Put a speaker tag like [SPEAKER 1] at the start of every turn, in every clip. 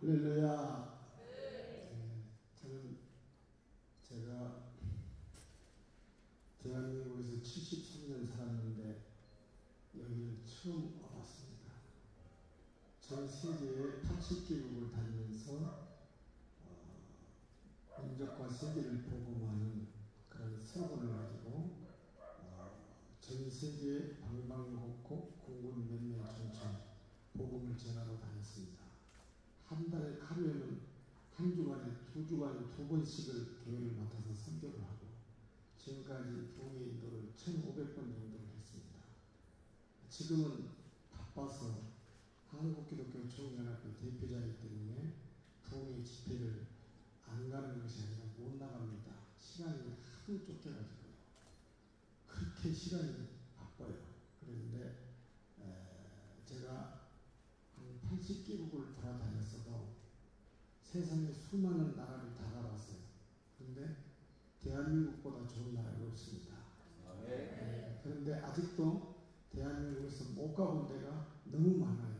[SPEAKER 1] 할렐루야. 네, 저는 제가 대한민국에서 73년 살았는데 여기를 처음 와봤습니다. 전 세계에 80개국을 다니면서 어, 민족과 세계를 복음하는 그런 서원을 가지고 어, 전 세계 방방곡곡 공군 몇몇 천천 복음을 전하러 다녔습니다. 한 달에 하루에는 한 주간에 두 주간에 두 번씩을 교회를 맡아서 선교를 하고 지금까지 부흥의 인도를 1,500번 정도를 했습니다. 지금은 바빠서 한국기독교 총연합회 대표자이기 때문에 부흥의 집회를 안 가는 것이 아니라 못 나갑니다. 시간이 하도 쫓겨가지고요. 그렇게 시간이 바빠요. 그런데 제가 한 80개국을 돌아다녔어도 세상에 수많은 나라를 다 가봤어요. 그런데 대한민국보다 좋은 나라가 없습니다. 네, 그런데 아직도 대한민국에서 못 가본 데가 너무 많아요.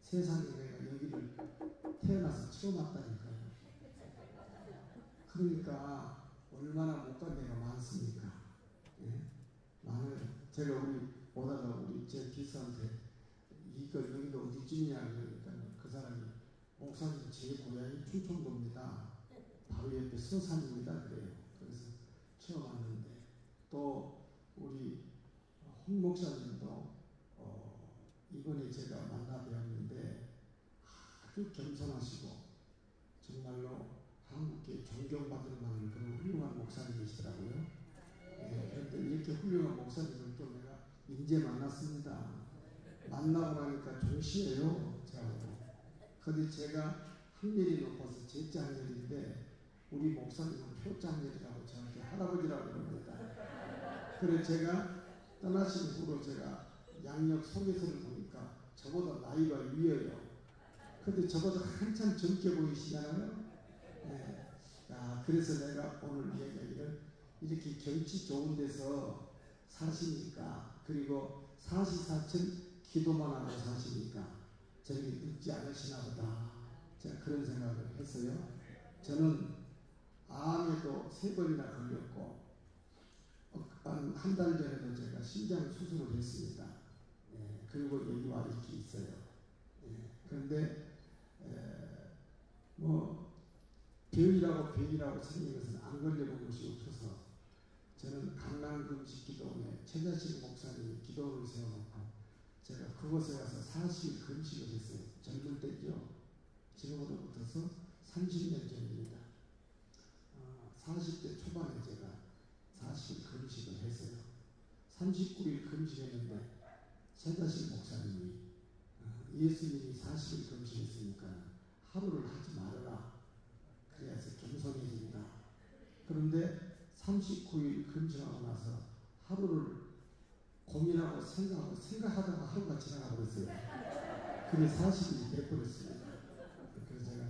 [SPEAKER 1] 세상에 내가 여기를 태어나서 처음 왔다니까요. 그러니까 얼마나 못 간 데가 많습니까? 예? 많아요. 제가 우리 오다가 우리 제 기사한테 이거 여기가 어디쯤이냐 그러니까 그 사람이 목사님 제 고향이 충청도입니다. 바로 옆에 서산입니다. 그래요. 그래서 왔는데 또 우리 홍 목사님도 어 이번에 제가 만나 뵈었는데 아주 겸손하시고 정말로 한국계 존경받을 만한 그런 훌륭한 목사님이시더라고요. 네, 그런데 이렇게 훌륭한 목사님을 또 내가 인제 만났습니다. 만나고 나니까 조시해요. 저하고. 근데 제가 한일이 높아서 제장렬인데 우리 목사님은 표장렬이라고 저한테 할아버지라고 그럽니다. 그래 제가 떠나신 후로 제가 양력 소개서를 보니까 저보다 나이가 위에요. 근데 저보다 한참 젊게 보이시잖아요. 네. 야, 그래서 내가 오늘 얘기하기를 이렇게 경치 좋은 데서 사시니까 그리고 사시사천 기도만 하고 사시니까 저렇게 늙지 않으시나 보다. 제가 그런 생각을 했어요. 저는 암에도 세 번이나 걸렸고 한 달 전에도 제가 심장 수술을 했습니다. 예, 그리고 여기 와 이렇게 있어요. 예, 그런데 에, 뭐 병이라고 병이라고 생긴 것은 안 걸려본 것이 없어서 저는 강남금식 기도원에 최자식 목사님이 기도를 세워놓고 제가 그곳에 가서 40일 금식을 했어요. 젊을 때죠. 지금으로부터서 30년 전입니다. 어, 40대 초반에 제가 40일 금식을 했어요. 39일 금식했는데 세자식 목사님이 어, 예수님이 40일 금식했으니까 하루를 하지 말아라. 그래야지 겸손해집니다. 그런데 39일 금식하고 나서 하루를 고민하고 생각하고 생각하다가 하루가 지나가 버렸어요. 그게 사실이 돼버렸습니다. 그래서 제가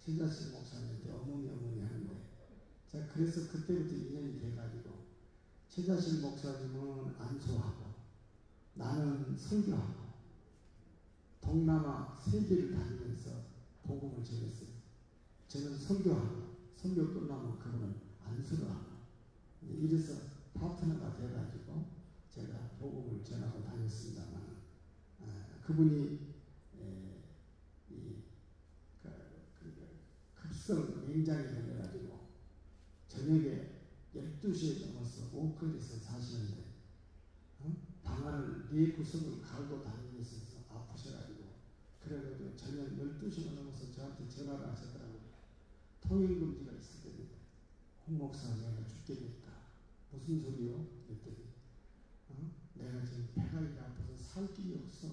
[SPEAKER 1] 최자식 목사님한테 어머니 어머니 하는데 제가 그래서 그때부터 인연이 돼가지고 최자식 목사님은 안수하고 나는 설교하고 동남아 세계를 다니면서 복음을 전했어요. 저는 설교하고 설교 끝나면 그분은 안수를 하고 이래서 파트너가 돼가지고 제가 복음을 전하고 다녔습니다만 아, 그분이 에, 이 그, 그, 급성 맹장이 걸려가지고 저녁에 12시에 넘어서 오클에서 사시는데 어? 방 안을 네 구석을 갈고 다니면서 아프셔가지고 그래가지고 저녁 12시가 넘어서 저한테 전화를 하셨더라고요. 통행금지가 있을 때인데 홍 목사 내가 죽겠다. 무슨 소리요? 그랬더니 어? 내가 지금 배가 이렇게 아파서 살 길이 없어.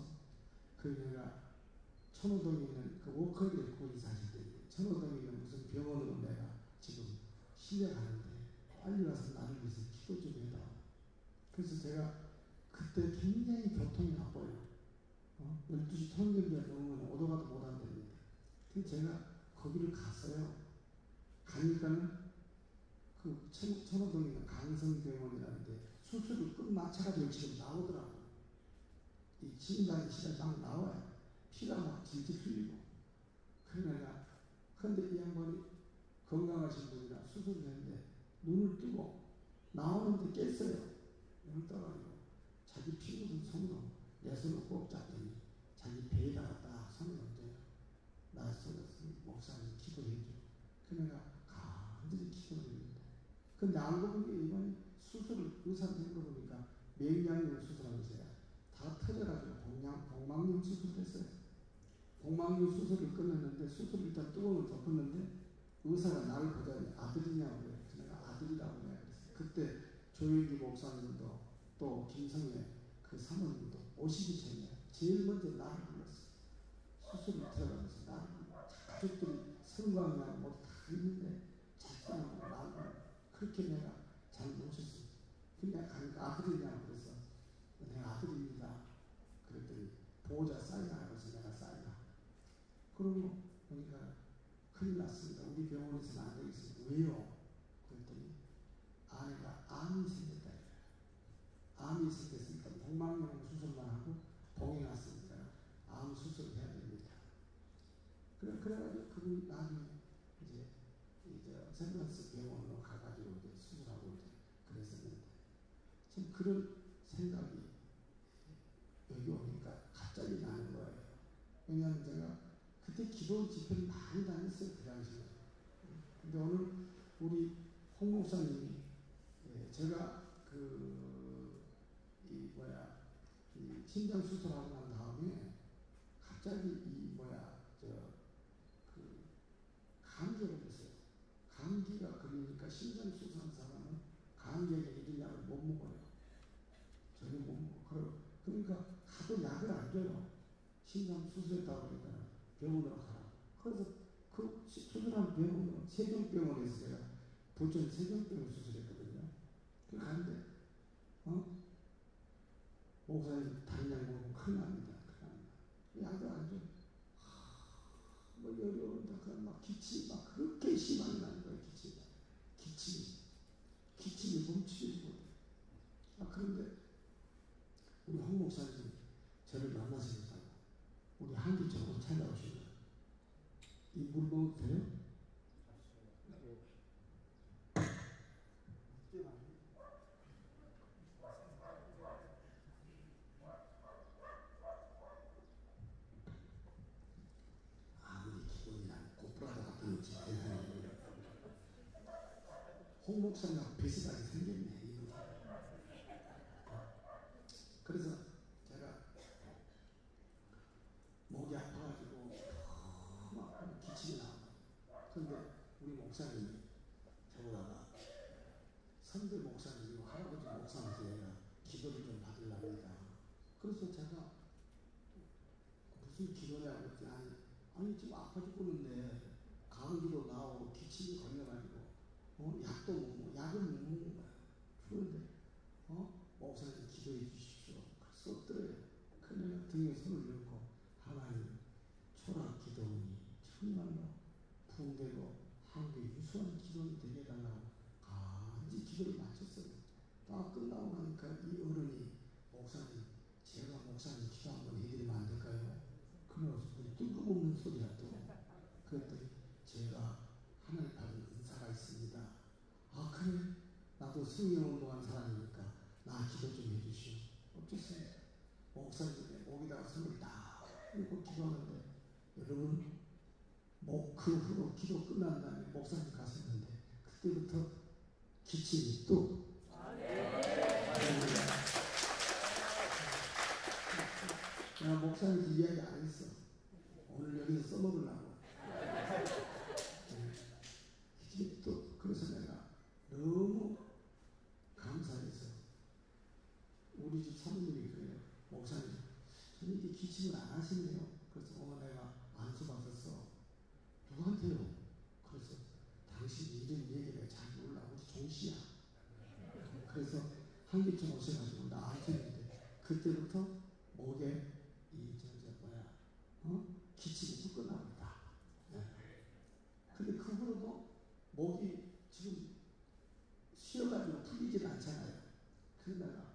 [SPEAKER 1] 그 내가 천호동에 있는 그 워커리에 거기 사실 때 천호동에 있는 무슨 병원으로 내가 지금 실려가는데 빨리 와서 나를 위해서 기도 좀 해라. 그래서 제가 그때 굉장히 교통이 나빠요. 어? 12시 통근비가 넘으면 오도가도 못 한답니다. 그래서 제가 거기를 갔어요. 가니까는 그 천호동에 있는 강성병원이라는데 수술을 끝 마쳐가지고 지금 나오더라고. 이 진단이 시간 막 나와요. 피가 막 질질 흘리고. 그러니까 근데 이 양반이 건강하신 분이라 수술을 했는데 눈을 뜨고 나오는데 깼어요. 눈을 떠가지고 자기 피 묻은 손으로 내 손을 꼭 잡더니 자기 배에다가 딱 손을 얹어요. 나 손을 목사님 기도해 줘. 그러니까 간절히 기도를 했는데 근데 알고 보니 이번에 수술을 의사한테 물어보니까 맹장염 수술한 것이야. 다 터져가지고 복막염 수술했어요. 복막염 수술을 끝냈는데 수술 일단 뚜껑을 덮었는데 의사가 나를 보자니 아들이냐고 그래. 내가 아들이라고 내가 그랬어요. 그때 조영기 목사님도 또 김성애 그 사모님도 오시기 전에 제일 먼저 나를 불렀어. 수술을 들어가면서 나를. 가족들이 성광이하고 뭐다 있는데 작사하고 나를 그렇게 내가 아들이냐고 그래서 내가 아들입니다. 그랬더니 보호자 사인하라고 해서 내가 사인하. 그러고 보니까 큰일 났습니다. 우리 병원에서는 안 되겠습니다. 왜요? 그랬더니 아내가 암이 생겼다. 암이 일단 복막염 수술만 하고 봉이 났으니까 암 수술을 해야 됩니다. 그래, 그래가지고 그분이 나중에 이제, 이제 샌프란스 병원으로 가가지고 이제 수술하고 이제 그랬었는데 지금 그런 생각이 여기 오니까 갑자기 나는 거예요. 왜냐하면 제가 그때 기도 집회를 많이 다녔어요. 그 당시에. 근데 오늘 우리 홍 목사님이 예, 제가 그, 이 뭐야, 이 심장 수술하고 난 다음에 갑자기 이 뭐야, 저, 그, 감기가 걸렸어요. 감기가 걸리니까 심장 수술한 사람은 감기에 일약을 못 먹어요. 전혀 못 먹어. 그러니까 하도 약을 안 줘요. 심장 수술했다고 그러니까 병원으로 가라. 그래서 그 수술한 병원은 세종병원에서 제가 부천 세종병원 수술했거든요. 그 가는데, 어? 목사님 약 먹으면 큰일 납니다. 큰일 납니다. 약을 안 줘. 하, 뭐 열이. 그냥 막 기침이 막 그렇게 심하게 나는 거예요. 기침이. 기침이. 기침이 멈추지 못해. 아, 그런데 우리 홍 목사님 저를 만나시겠다고 우리 한기적으로 찾아오시면 이물 먹어도 돼요? 아무리 기본이랑 고프라도 같은 거지 홍 목사님하고 비슷하게 생겼네. 그래서 제가 목이 아파가지고 막 기침이 나와. 근데 우리 목사님이 저보다가 선배 목사님이고 할아버지 목사님한테 기도를 좀 받으려고 합니다. 그래서 제가 무슨 기도냐고 했더니 아니, 아니 지금 아파 죽겠는데 감기도 나오고 어? 약도 못 먹고 못 먹는 거야. 그런데 어? 목사님 기도해 주십시오. 그래서 없더래요. 그냥 등에 손을 넣고 하나님 초락 기도니 정말로 부흥되고 한국의 유수한 기도이 되게 해달라고 간지 기도를 마쳤어요. 딱 끝나고 나니까 이 어른이 목사님 제가 목사님 기도 한번 해드리면 안 될까요? 그러면서 뜬금없는 소리야 또 그랬더니 제가 하나님 받은 은사가 있습니다. 아 그래? 나도 승리운동한 사람이니까 나 기도 좀 해주시오. 어쩌세요? 목사님의 목에다가 손을 딱 이고 기도하는데 여러분 목 그 후로 기도 끝난 다음에 목사님 가셨는데 그때부터 기침이 또 내가 목사님한테 이야기 안 했어. 오늘 여기서 써먹으려고. 기침이 또 그래서 내가 너무 감사해서 우리 집 사모님이 그래요. 목사님, 저는 이게 기침을 안 하시네요. 그래서 어 내가 안수 받았어. 누구한테요? 그래서 당신 이름 얘기를 잘 몰라. 우리 종씨야. 그래서 한기쯤 오셔가지고 나 안수했는데 그때부터 목에 이저 저 뭐야 어 기침이 쭉 끝납니다. 네. 근데 그 후로도 목이 지금 쉬어가지고 풀리질 않잖아요. 그래서 내가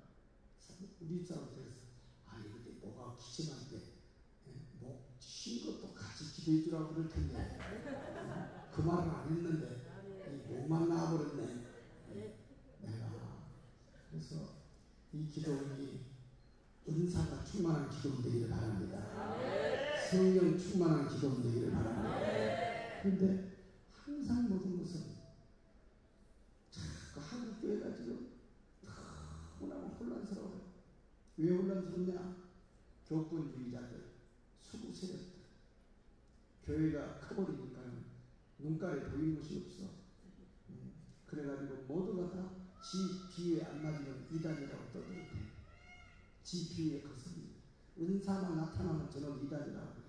[SPEAKER 1] 우리 사람들에서 아니 근데 뭐가 기침할 때목 쉰 것도 같이 기도 제주라고 그럴 텐데 그 말을 안 했는데 이 목만 나와버렸네. 내가 그래서 이 기도원이 은사가 충만한 기도원 되기를 바랍니다. 성령 충만한 기도원 되기를 바랍니다. 그런데 항상 모든 것은 자꾸 한국 교회가 지금 너무나 혼란스러워요. 왜 혼란스럽냐? 교권주의자들. 교회가 커버리니까 눈가에 보이는 것이 없어. 음, 그래가지고 모두가 다 지 비에 안 맞으면 이단이라고 떠들고 지 비에 거슬리 은사만 나타나면 저는 이단이라고 그래.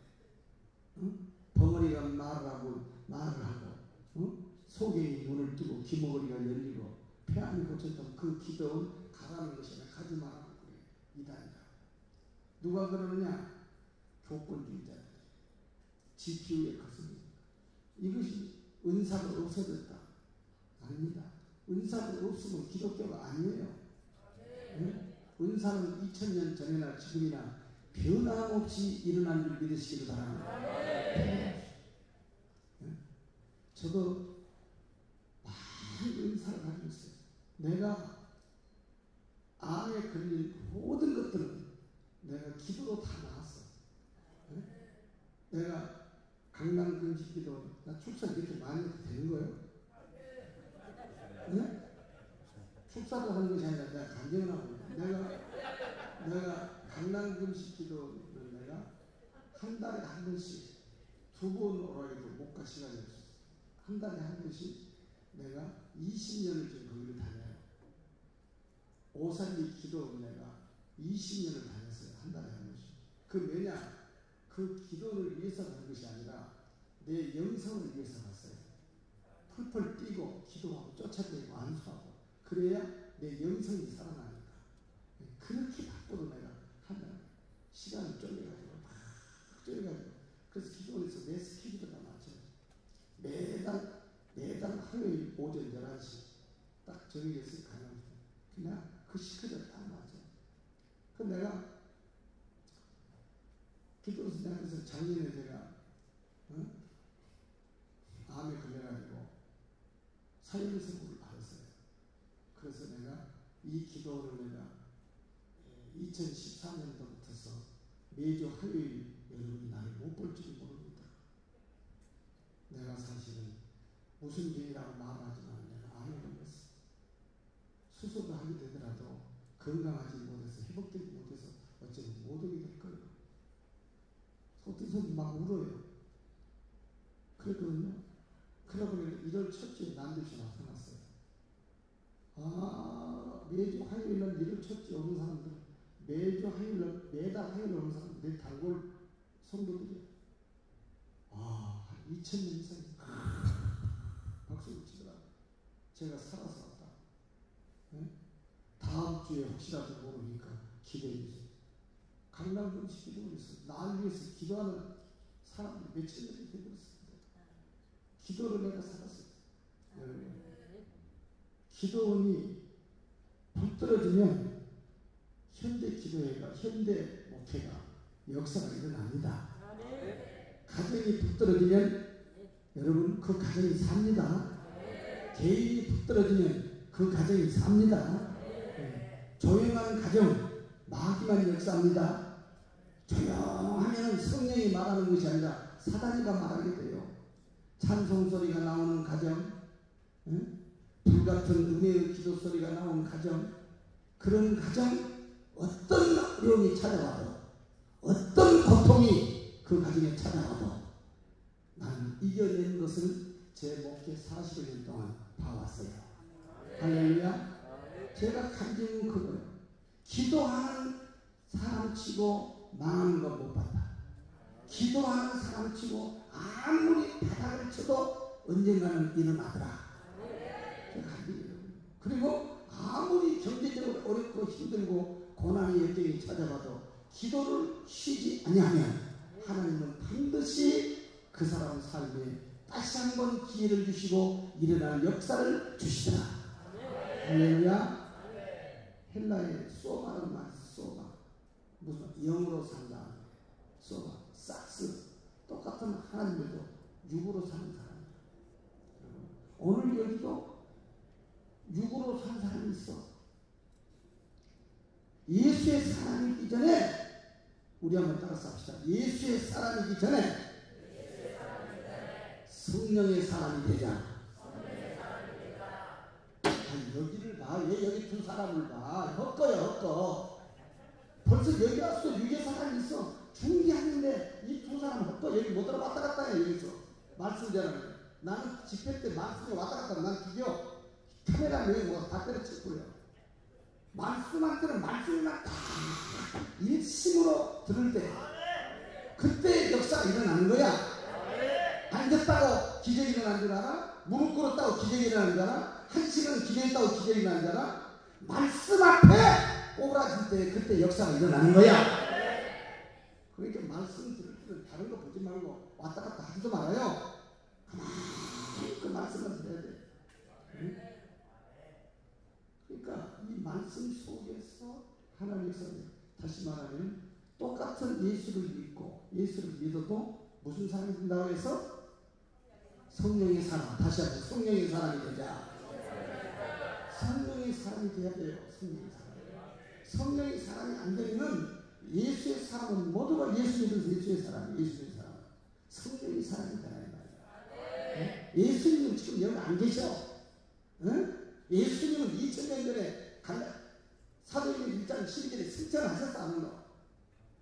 [SPEAKER 1] 응? 벙어리가 말을 하고 말을 하고 응? 속에 눈을 뜨고 귀머거리가 열리고 폐암이 고쳤던 그 기도는 가라는 것이 아니라 가지 말라고 그래. 이단이다. 누가 그러느냐? 교권주의자들. 지피에 거슬리 이것이 은사가 없어졌다. 아닙니다. 은사가 없으면 기독교가 아니에요. 응? 은사는 2000년 전이나 지금이나 변함없이 일어난 줄 믿으시기를 바랍니다. 응? 저도 많은 은사를 가지고 있어요. 내가 암에 걸린 모든 것들은 내가 기도로 다 나았어. 응? 내가 강남 금식기도 나 축사 이렇게 많이 해도 되는 거예요? 네? 축사도 하는 것이 아니라 내가 간증을 하고 내가 내가 강남 금식기도는 내가 한 달에 한 번씩 두 번 오라 해도 못 갈 시간이 없었어. 한 달에 한 번씩 내가 20년을 지금 거기를 다녀요. 오산리 기도 내가 20년을 다녔어요. 한 달에 한 번씩. 그 왜냐? 그 기도를 위해서 가는 것이 아니라 내 영성을 위해서 갔어요. 펄펄 뛰고 기도하고 쫓아다니고 안수하고 그래야 내 영성이 살아나니까 그렇게 바꿔도 내가 하면 시간을 쪼개가지고 막 쪼개가지고 그래서 기도원에서 내 스케줄을 다 맞춰요. 매달 매달 화요일 오전 11시 딱 정해져서 가는 그냥 그 시간을 딱 맞춰. 그 내가 기도 선생님께서 작년에 제가 어? 암에 걸려가지고 사형선고를 받았어요. 그래서 내가 이 기도를 내가 2014년도부터서 매주 화요일 여러분이 나를 못 볼지도 모릅니다. 내가 사실은 무슨 병이라고 말하지만 내가 암에 걸렸어. 수술을 하게 되더라도 건강하지 못해서 회복되지 못해서 어쩌면 못 오게 될 거예요. 어떤 막 울어요. 그랬거든요. 그러고 보니 1월 첫째 남들씨 나타났어요. 아, 매주 화요일날 1월 첫째 오는 사람들, 매주 화요일날, 매달 화요일 오는 사람들, 내 단골 성도들이 아, 한 2천명 이상 박수를 치더라. 제가 살아서 왔다. 네? 다음 주에 혹시라도 모르니까 기대해 주세요. 강남금식 기도를 했어. 날 위해서 기도하는 사람들 며칠 전에 되버렸습니다. 기도를 내가 살았어요. 여러분. 기도원이 붙들어지면 현대 기도회가, 현대 목회가 역사가 일어납니다. 가정이 붙들어지면 여러분 그 가정이 삽니다. 개인이 붙들어지면 그 가정이 삽니다. 네. 조용한 가정, 마귀만 역사합니다. 조용하면 성령이 말하는 것이 아니라 사단이가 말하게 돼요. 찬송 소리가 나오는 가정, 응? 불같은 은혜의 기도 소리가 나오는 가정, 그런 가정, 어떤 어려움이 찾아와도, 어떤 고통이 그 가정에 찾아와도, 나는 이겨내는 것을 제 목회 40여 년 동안 봐왔어요. 할렐루야. 제가 간증은 그거예요. 기도하는 사람 치고 망하는 건못 봤다. 기도하는 사람 치고 아무리 바닥을 쳐도 언젠가는 일어나더라. 그리고 아무리 경제적으로 어렵고 힘들고 고난의 역경이 찾아와도 기도를 쉬지 아니하면 하나님은 반드시 그 사람 삶에 다시 한 번 기회를 주시고 일어날 역사를 주시더라. 할렐루야. 헬라의 소바는 말 소바. 무슨 영으로 산다. 소바. 삭스. 똑같은 하나님들도 육으로 사는 사람. 오늘 여기도 육으로 사는 사람이 있어. 예수의 사람이기 전에 우리 한번 따라서 합시다. 예수의 사람이기 전에 성령의 사람이 되자. 아니, 여기를 봐. 왜 여기 두 사람을 봐. 헛거야, 헛거. 벌써 여기 왔어. 육의 사람이 있어. 중기하는데 이 두 사람 헛거. 여기 못 들어 왔다 갔다 해, 여기서. 말씀 전하는 나는 집회 때 말씀이 왔다 갔다 난 죽여. 카메라 여기 모아서 다. 말씀할 때는 말씀만 다 일심으로 들을 때 그때 역사가 일어나는 거야. 안 됐다고 기적이 일어난 줄 알아? 무릎 꿇었다고 기적이 일어난 줄 알아? 한 시간 기도했다고 기적이 일어난 줄 알아? 말씀 앞에 오라질 때 그때 역사가 일어나는 거야. 그러니까 말씀 들을 때는 다른 거 보지 말고 왔다 갔다 하지도 말아요. 가만히 그 말씀을 들어야 돼. 응? 그러니까 이 말씀 속에서 하나님께서 다시 말하면 똑같은 예수를 믿고 예수를 믿어도 무슨 사람이 된다고 해서 성령의 사람 다시 한번 성령의 사람이 되자 성령의 사람이 돼야 돼요 성령의 사람 성령의 사람이 안 되면 예수의 사람은 모두가 예수 믿어서 예수의 사람 예수의 사람 성령의 사람이 되라 이 말이야 네? 예수님은 지금 여기 안 계셔 응? 예수님은 2000년 전에 사도행전 1장 12절에 승천하셨다 하는 거.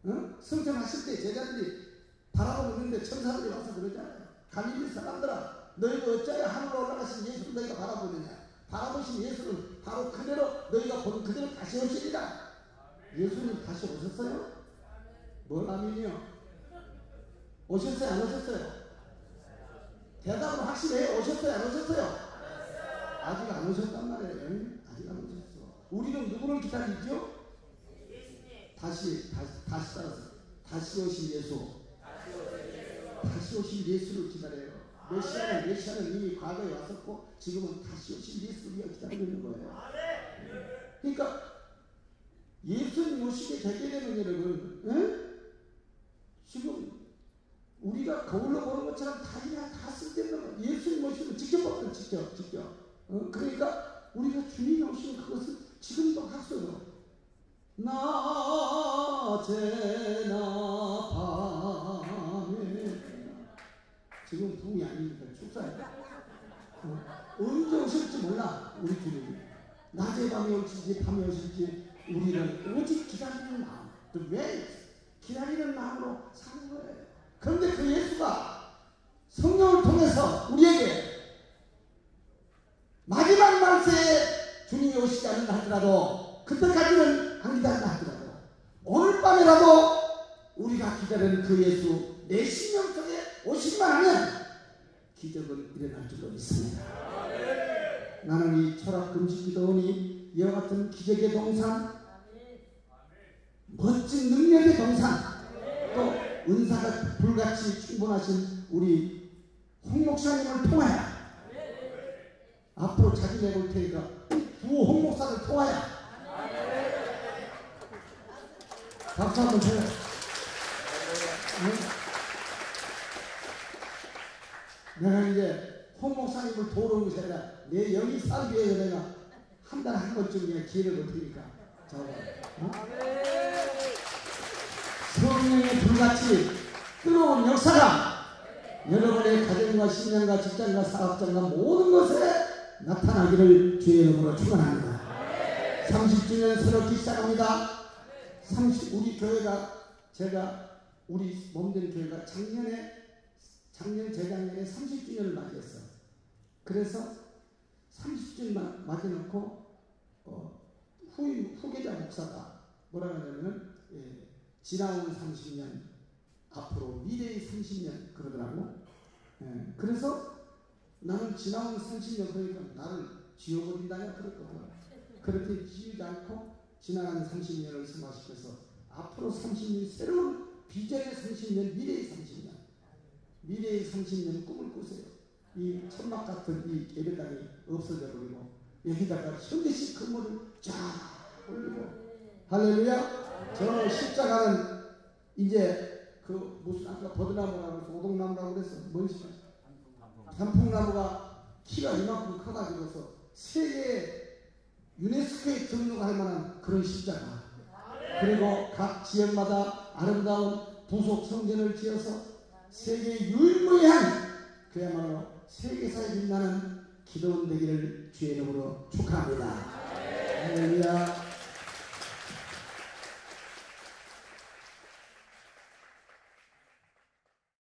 [SPEAKER 1] 어? 승천하실 때 제자들이 바라보고 있는데 천사들이 와서 그러잖아요. 갈릴리 사람들아 너희가 어찌하여 하늘로 올라가신 예수를 너희가 바라보느냐. 바라보신 예수는 바로 그대로 너희가 본 그대로 다시 오시리라. 예수님 다시 오셨어요? 뭘 아멘이요? 오셨어요? 안 오셨어요? 대답은 확실해. 오셨어요? 안 오셨어요? 아직 안 오셨단 말이에요. 아직 안 오셨어. 우리는 누구를 기다리죠? 다시, 다시, 다시 따라서. 다시 오신 예수. 다시 오신 예수를 기다려요. 메시아는, 메시아는 이미 과거에 왔었고, 지금은 다시 오신 예수를 있는 거예요. 그러니까, 예수님 오시게 되게 되면 여러분, 응? 지금 우리가 거울로 보는 것처럼 다 그냥 다 쓸데없는 거. 예수님 오시면 보면 직접, 직접. 어? 그러니까 우리가 주님이 오시는 그것을 지금도 학서요. 낮에나 밤에 지금 붕이 아니니까 축사야. 어? 언제 오실지 몰라 우리 주님이. 낮에 밤에 오실지 밤에 오실지 우리는 오직 기다리는 마음. 왜 기다리는 마음으로 사는 거예요. 그런데 그 예수가 성령을 통해서 우리에게 마지막 날새에 주님이 오시지 않는다 하더라도 그때까지는 안 기다린다 하더라도 오늘 밤에라도 우리가 기다리는 그 예수 내 신령 속에 오시기만 하면 기적은 일어날 줄로 믿습니다. 나는 이 철학 금식 기도원이 이와 같은 기적의 동산 멋진 능력의 동산 또 은사가 불같이 충분하신 우리 홍 목사님을 통하여 앞으로 자기 내볼 테니까 두 홍목사를 통하여 박수 한번 쳐요. 응? 내가 이제 홍 목사님을 도우는 것이 아니라 내 영이 살기 위해서 내가 한 달에 한 번쯤 그냥 기회를 줄 테니까 저거 어? 성령의 불같이 뜨거운 역사가 여러분의 가정과 신앙과 직장과 사업장과 모든 것에 나타나기를 주의 이름으로 축원합니다. 30주년 새롭게 시작합니다. 30 우리 교회가 제가 우리 몸된 교회가 작년에 작년 재작년에 30주년을 맞이했어. 그래서 30주년 맞이놓고 어, 후, 후계자 목사가 뭐라 그러냐면은 예, 지나온 30년 앞으로 미래의 30년 그러더라고. 예, 그래서 나는 지나온 30년 그러니까 나를 지워버린다냐 그랬거든. 그렇게 지우지 않고 지나간 30년을 승화시켜서 앞으로 30년 새로운 비전의 30년 미래의 30년 미래의 30년 꿈을 꾸세요. 이 천막 같은 이 예배당이 없어져 버리고 여기다가 현대식 건물을 쫙 올리고 할렐루야 저 십자가는 이제 그 무슨 아까 버드나무라고 해서 오동나무라고 그랬어 뭔지 단풍나무가 키가 이만큼 커가지고서 세계 유네스코에 등록할 만한 그런 십자가. 그리고 각 지역마다 아름다운 부속 성전을 지어서 세계 유일무이한 그야말로 세계사에 빛나는 기도원 되기를 주의 이름으로 축하합니다.